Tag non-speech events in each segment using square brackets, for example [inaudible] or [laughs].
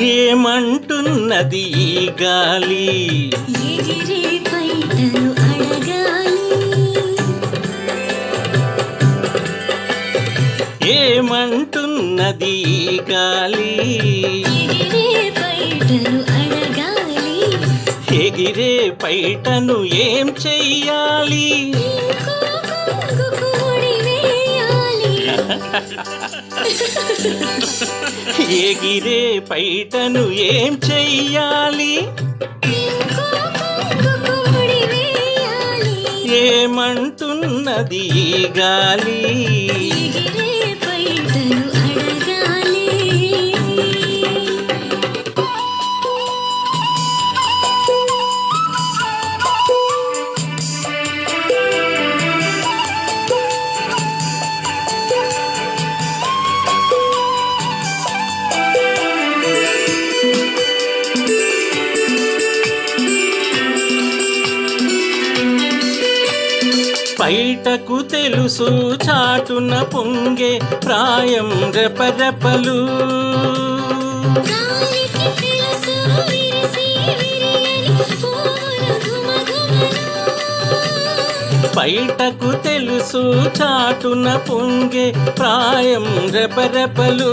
ఏమంటున్నది ఈ గాలి? ఏమంటున్నది ఈ గాలి? ఎగిరే పైటను ఏం చెయ్యాలి? [laughs] ఎగిరే పైటను ఏం చెయ్యాలి? ఏమంటున్నది గాలి? బయటకు తెలుసు చాటున పొంగే ప్రాయం రెపరెపలు. బయటకు తెలుసు చాటున పొంగే ప్రాయం రెపరెపలు.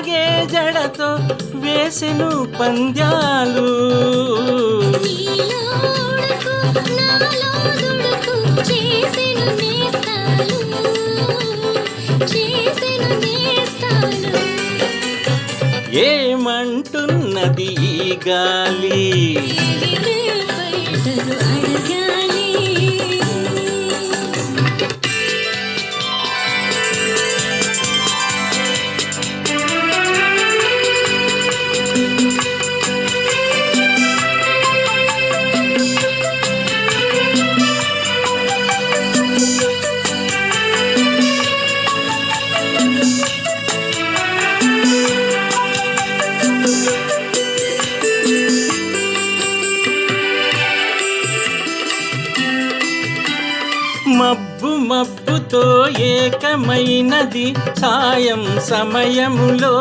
సాగే జడతో వేసెను పంద్యాలు. నీలో ఉడుకు నాలో మబ్బు మబ్బుతో ఏకమైనది సాయం సమయములో.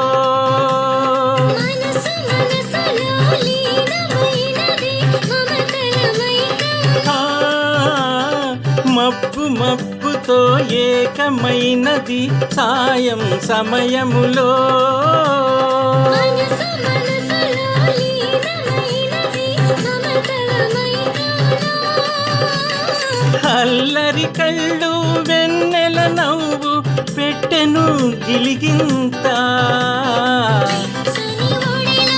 మబ్బు మబ్బుతో ఏకమైనది సాయం సమయములో. మనసు మనసులో లీనమైనది మమతల అల్లరి కళ్ళు వెన్నెల నవ్వు పెట్టెను గిలిగింత. సని ఒడిలో